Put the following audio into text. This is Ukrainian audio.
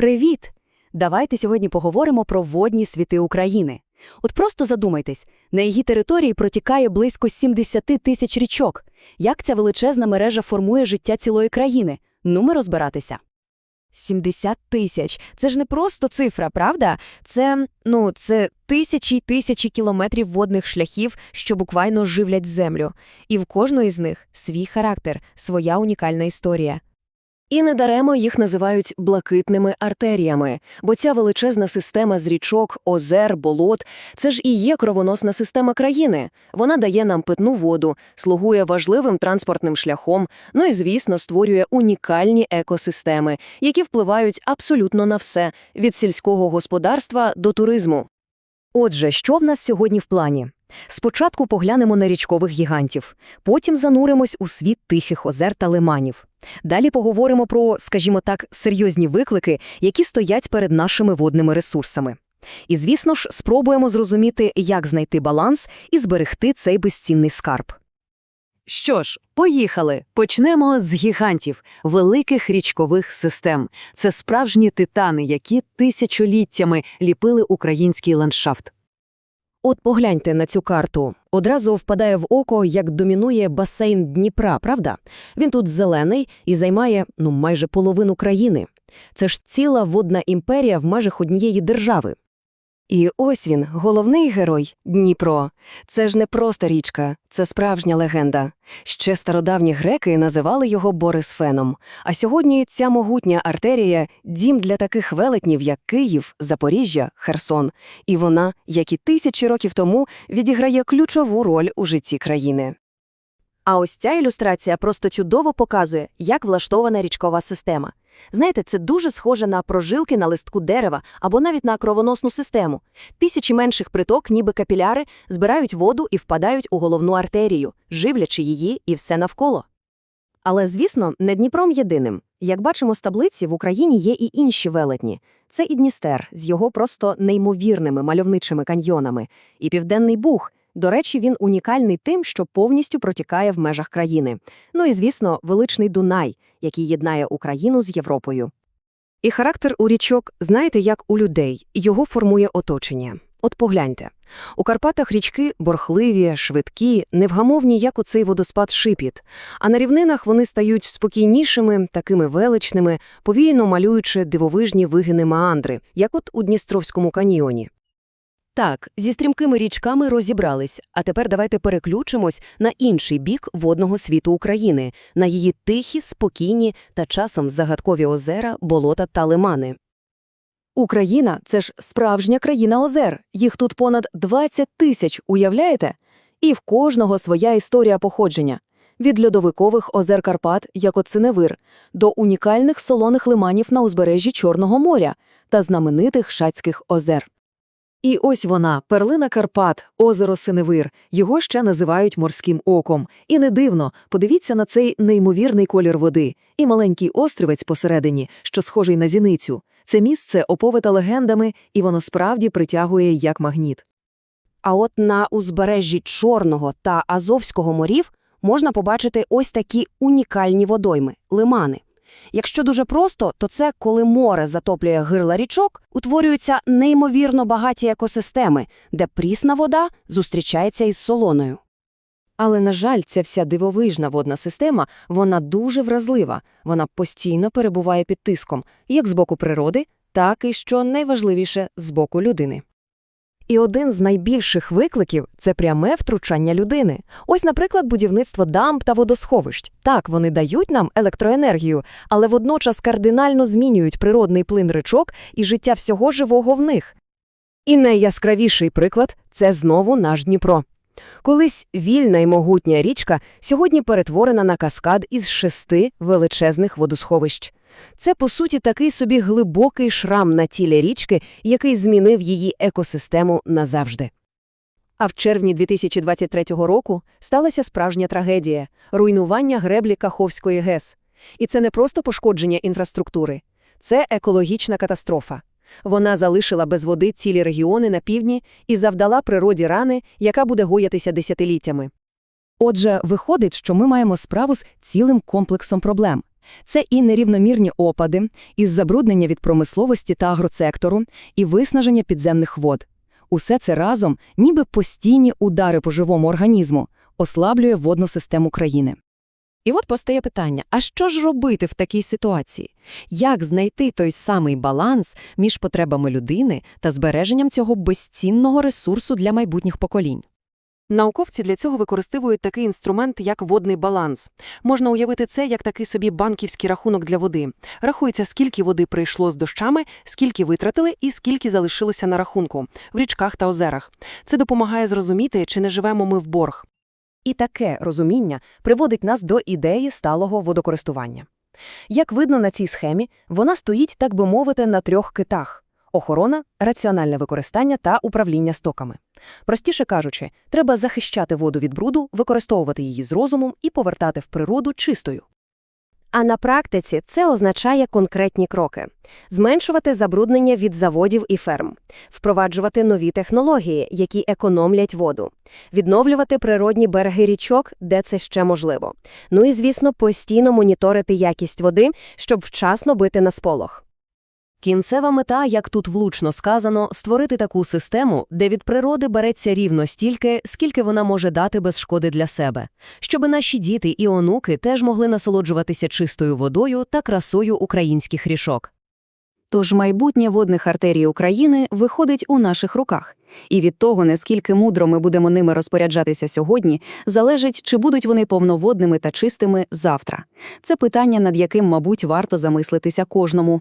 Привіт! Давайте сьогодні поговоримо про водні світи України. От просто задумайтесь, на її території протікає близько 70 тисяч річок. Як ця величезна мережа формує життя цілої країни? Ну, ми розбиратися. 70 тисяч. Це ж не просто цифра, правда? Це, ну, це тисячі й тисячі кілометрів водних шляхів, що буквально живлять землю. І в кожної з них свій характер, своя унікальна історія. І недаремо їх називають блакитними артеріями, бо ця величезна система з річок, озер, болот – це ж і є кровоносна система країни. Вона дає нам питну воду, слугує важливим транспортним шляхом, ну і, звісно, створює унікальні екосистеми, які впливають абсолютно на все – від сільського господарства до туризму. Отже, що в нас сьогодні в плані? Спочатку поглянемо на річкових гігантів, потім зануримось у світ тихих озер та лиманів. Далі поговоримо про, скажімо так, серйозні виклики, які стоять перед нашими водними ресурсами. І, звісно ж, спробуємо зрозуміти, як знайти баланс і зберегти цей безцінний скарб. Що ж, поїхали. Почнемо з гігантів, великих річкових систем. Це справжні титани, які тисячоліттями ліпили український ландшафт. От погляньте на цю карту. Одразу впадає в око, як домінує басейн Дніпра, правда? Він тут зелений і займає ну майже половину країни. Це ж ціла водна імперія в межах однієї держави. І ось він, головний герой Дніпро. Це ж не просто річка, це справжня легенда. Ще стародавні греки називали його Борисфеном. А сьогодні ця могутня артерія – дім для таких велетнів, як Київ, Запоріжжя, Херсон. І вона, як і тисячі років тому, відіграє ключову роль у житті країни. А ось ця ілюстрація просто чудово показує, як влаштована річкова система. Знаєте, це дуже схоже на прожилки на листку дерева або навіть на кровоносну систему. Тисячі менших приток, ніби капіляри, збирають воду і впадають у головну артерію, живлячи її і все навколо. Але, звісно, не Дніпром єдиним. Як бачимо з таблиці, в Україні є і інші велетні. Це і Дністер з його просто неймовірними мальовничими каньйонами, і Південний Буг. До речі, він унікальний тим, що повністю протікає в межах країни. Ну і, звісно, величний Дунай, який єднає Україну з Європою. І характер у річок, знаєте, як у людей, його формує оточення. От погляньте. У Карпатах річки борхливі, швидкі, невгамовні, як оцей водоспад Шипіт, а на рівнинах вони стають спокійнішими, такими величними, повіяно малюючи дивовижні вигини маандри, як от у Дністровському каньйоні. Так, зі стрімкими річками розібрались, а тепер давайте переключимось на інший бік водного світу України, на її тихі, спокійні та часом загадкові озера, болота та лимани. Україна – це ж справжня країна озер, їх тут понад 20 тисяч, уявляєте? І в кожного своя історія походження. Від льодовикових озер Карпат, як от Синевир, до унікальних солоних лиманів на узбережжі Чорного моря та знаменитих Шацьких озер. І ось вона, перлина Карпат, озеро Синевир. Його ще називають морським оком. І не дивно, подивіться на цей неймовірний колір води і маленький острівець посередині, що схожий на зіницю. Це місце оповите легендами, і воно справді притягує як магніт. А от на узбережжі Чорного та Азовського морів можна побачити ось такі унікальні водойми лимани. Якщо дуже просто, то це коли море затоплює гирла річок, утворюються неймовірно багаті екосистеми, де прісна вода зустрічається із солоною. Але, на жаль, ця вся дивовижна водна система, вона дуже вразлива, вона постійно перебуває під тиском, як з боку природи, так і, що найважливіше, з боку людини. І один з найбільших викликів це пряме втручання людини. Ось, наприклад, будівництво дамб та водосховищ. Так, вони дають нам електроенергію, але водночас кардинально змінюють природний плин речок і життя всього живого в них. І найяскравіший приклад це знову наш Дніпро. Колись вільна й могутня річка сьогодні перетворена на каскад із шести величезних водосховищ. Це, по суті, такий собі глибокий шрам на тілі річки, який змінив її екосистему назавжди. А в червні 2023 року сталася справжня трагедія – руйнування греблі Каховської ГЕС. І це не просто пошкодження інфраструктури, це екологічна катастрофа. Вона залишила без води цілі регіони на півдні і завдала природі рани, яка буде гоятися десятиліттями. Отже, виходить, що ми маємо справу з цілим комплексом проблем. Це і нерівномірні опади, і забруднення від промисловості та агроцектору, і виснаження підземних вод. Усе це разом, ніби постійні удари по живому організму, ослаблює водну систему країни. І от постає питання, а що ж робити в такій ситуації? Як знайти той самий баланс між потребами людини та збереженням цього безцінного ресурсу для майбутніх поколінь? Науковці для цього використовують такий інструмент, як водний баланс. Можна уявити це як такий собі банківський рахунок для води. Рахується, скільки води прийшло з дощами, скільки витратили і скільки залишилося на рахунку в річках та озерах. Це допомагає зрозуміти, чи не живемо ми в борг. І таке розуміння приводить нас до ідеї сталого водокористування. Як видно на цій схемі, вона стоїть, так би мовити, на трьох китах – охорона, раціональне використання та управління стоками. Простіше кажучи, треба захищати воду від бруду, використовувати її з розумом і повертати в природу чистою. А на практиці це означає конкретні кроки: зменшувати забруднення від заводів і ферм, впроваджувати нові технології, які економлять воду, відновлювати природні береги річок, де це ще можливо. Ну і, звісно, постійно моніторити якість води, щоб вчасно бити на сполох. Кінцева мета, як тут влучно сказано, створити таку систему, де від природи береться рівно стільки, скільки вона може дати без шкоди для себе, щоби наші діти і онуки теж могли насолоджуватися чистою водою та красою українських рішок. Тож майбутнє водних артерій України виходить у наших руках. І від того, наскільки мудро ми будемо ними розпоряджатися сьогодні, залежить, чи будуть вони повноводними та чистими завтра. Це питання, над яким, мабуть, варто замислитися кожному.